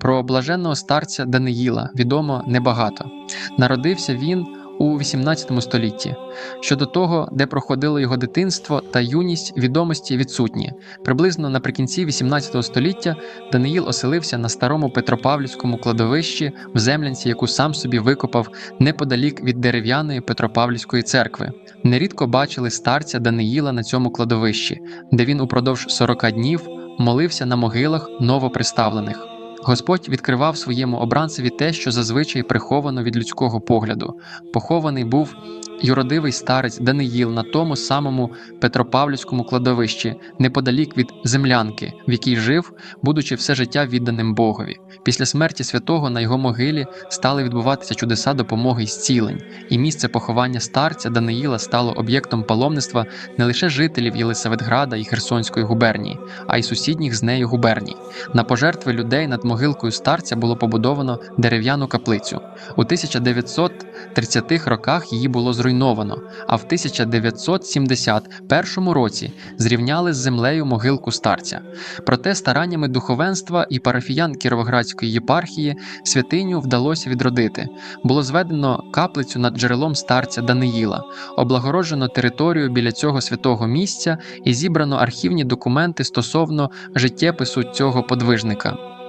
Про блаженного старця Даниїла відомо небагато. Народився він у 18 столітті. Щодо того, де проходило його дитинство та юність, відомості відсутні. Приблизно наприкінці 18 століття Даниїл оселився на старому Петропавлівському кладовищі в землянці, яку сам собі викопав неподалік від дерев'яної Петропавлівської церкви. Нерідко бачили старця Даниїла на цьому кладовищі, де він упродовж 40 днів молився на могилах новоприставлених. Господь відкривав своєму обранцеві те, що зазвичай приховано від людського погляду. Похований був юродивий старець Даниїл на тому самому Петропавлівському кладовищі, неподалік від землянки, в якій жив, будучи все життя відданим Богові. Після смерті святого на його могилі стали відбуватися чудеса допомоги й зцілень, і місце поховання старця Даниїла стало об'єктом паломництва не лише жителів Єлисаветграда і Херсонської губернії, а й сусідніх з нею губерній. На пожертви людей над могилкою старця було побудовано дерев'яну каплицю. У 1930-х роках її було зруйновано, а в 1971 році зрівняли з землею могилку старця. Проте стараннями духовенства і парафіян Кіровоградської єпархії святиню вдалося відродити. Було зведено каплицю над джерелом старця Даниїла, облагороджено територію біля цього святого місця і зібрано архівні документи стосовно життєпису цього подвижника.